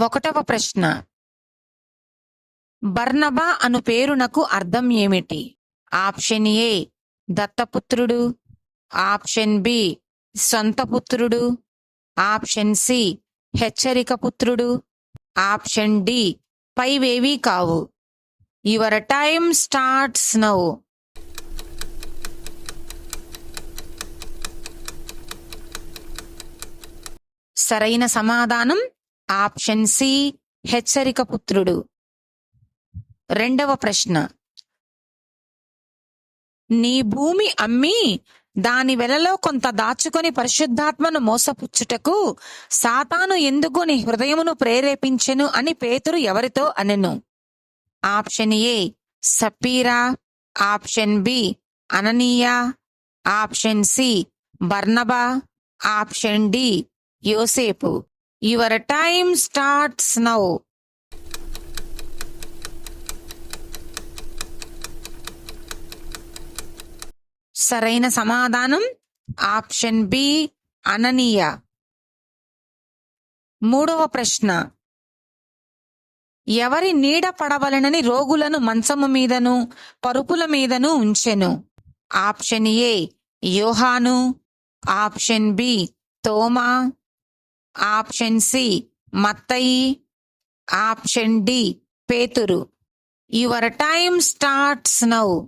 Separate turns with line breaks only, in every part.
ఒకటవ ప్రశ్న. బర్నబా అను పేరునకు అర్థం ఏమిటి? ఆప్షన్ ఏ దత్తపుత్రుడు. ఆప్షన్ బి సొంత పుత్రుడు ఆప్షన్ సి హెచ్చరిక పుత్రుడు ఆప్షన్ డి పైవేవీ కావు. Your time starts now. సరైన సమాధానం ఆప్షన్ సి హెచ్చరిక పుత్రుడు. రెండవ ప్రశ్న. నీ భూమి అమ్మి దాని వెలలో కొంత దాచుకొని పరిశుద్ధాత్మను మోసపుచ్చుటకు సాతాను ఎందుకు నీ హృదయమును ప్రేరేపించెను అని పేతురు ఎవరితో అనెను? ఆప్షన్ ఏ సపీరా ఆప్షన్ బి అననీయా ఆప్షన్ సి బర్నబా ఆప్షన్ డి యోసేపు. యువర్ టైమ్ స్టార్ట్స్ నౌ సరైన సమాధానం ఆప్షన్ బి అననీయ. మూడవ ప్రశ్న. ఎవరి నీడ పడవలనని రోగులను మంచము మీదను పరుపుల మీదను ఉంచెను. ఆప్షన్ ఏ యోహాను. ఆప్షన్ బి తోమా. ఆప్షన్ సి మత్తయి. ఆప్షన్ డి పేతురు. Your time starts now.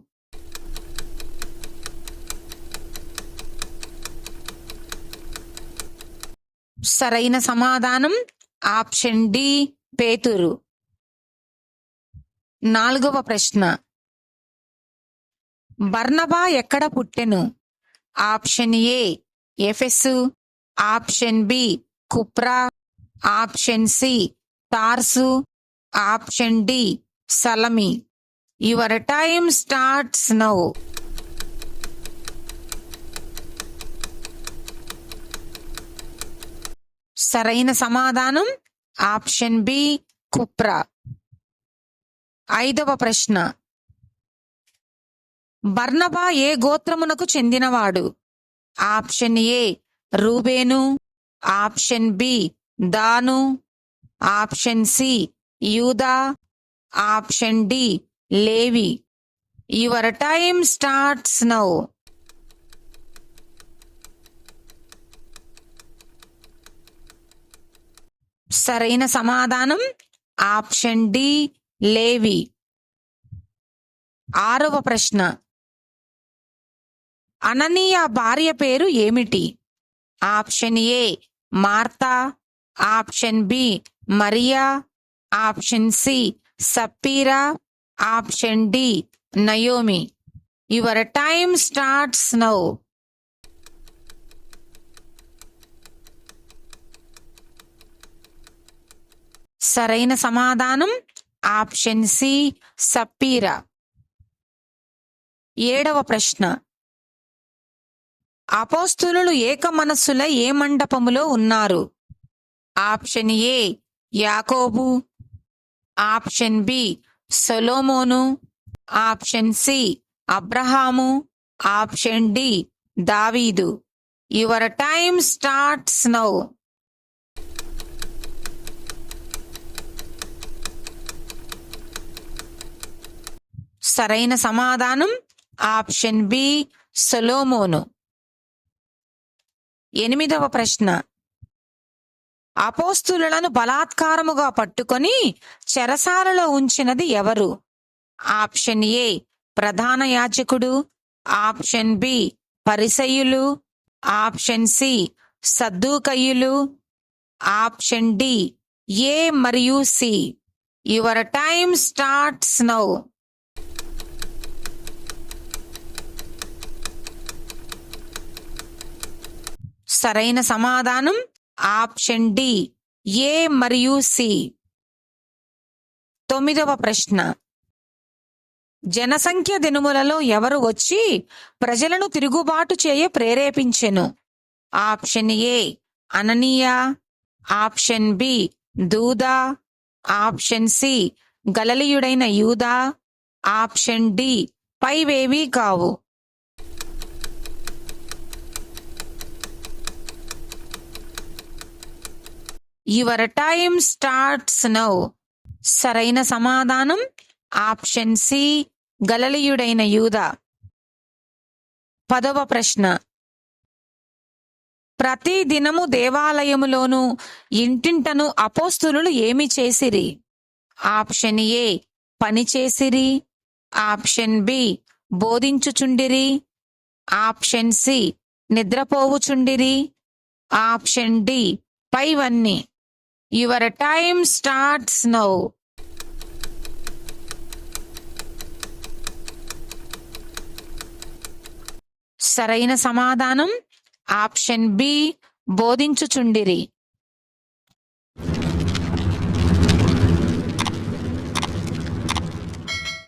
సరైన సమాధానం ఆప్షన్ డి పేతురు. నాలుగవ ప్రశ్న. బర్నబా ఎక్కడ పుట్టెను? ఆప్షన్ ఏ ఎఫెసు. ఆప్షన్ బి కుప్రా ఆప్షన్ సి తార్సు ఆప్షన్ డి సలమి. యువర్ టైమ్ స్టార్ట్స్ నౌ సరైన సమాధానం ఆప్షన్ బి కుప్రా. ఐదవ ప్రశ్న. బర్నబా ఏ గోత్రమునకు చెందినవాడు? ఆప్షన్ ఏ రూబేను. ఆప్షన్ బి దాను ఆప్షన్ సి యూదా option D Levi. Your time starts now. సరైన సమాధానం ఆప్షన్ డి లేవి. ఆరవ ప్రశ్న. అననీయ భార్య పేరు ఏమిటి? ఆప్షన్ ఏ మార్తా ఆప్షన్ బి మరియా ఆప్షన్ సి సప్పీరా option D Naomi. Your time starts now. సరైన సమాధానం ఆప్షన్ సి సప్పీరా. ఏడవ ప్రశ్న. అపోస్తులు ఏక మనస్సుల ఏ మండపములో ఉన్నారు? ఆప్షన్ ఏ యాకోబు. ఆప్షన్ బి సొలోమోను. ఆప్షన్ సి అబ్రహాము. ఆప్షన్ డి దావీదు. యువర్ టైమ్ స్టార్ట్స్ నౌ సరైన సమాధానం ఆప్షన్ బి సొలోమోను. ఎనిమిదవ ప్రశ్న. అపోస్తులను బలాత్కారముగా పట్టుకొని చెరసాలలో ఉంచినది ఎవరు? ఆప్షన్ ఏ ప్రధాన యాజకుడు. ఆప్షన్ బి పరిసయులు ఆప్షన్ సి సద్దుకయ్యులు. ఆప్షన్ డి ఏ మరియు C. Your time starts now. సరైన సమాధానం ఆప్షన్ డి ఏ మరియు సి. తొమ్మిదవ ప్రశ్న. జనసంఖ్య దినుములలో ఎవరు వచ్చి ప్రజలను తిరుగుబాటు చేయ ప్రేరేపించెను? ఆప్షన్ ఏ అననీయ. ఆప్షన్ బి దూదా. ఆప్షన్ సి గలలియుడైన యూదా. ఆప్షన్ డి పైవేవీ కావు. యువర్ టైమ్ స్టార్ట్స్ నౌ సరైన సమాధానం. ఆప్షన్ సి గలలియుడైన యూద. పదవ ప్రశ్న. ప్రతి దినము దేవాలయములోను ఇంటింటను అపోస్తులు ఏమి చేసిరి? ఆప్షన్ ఏ పని చేసిరి. ఆప్షన్ బి బోధించుచుండిరి. ఆప్షన్ సి నిద్రపోవుచుండిరి. ఆప్షన్ డి పైవన్నీ. Your time starts now. సరైన సమాధానం ఆప్షన్ బి బోధించుచుండిరి.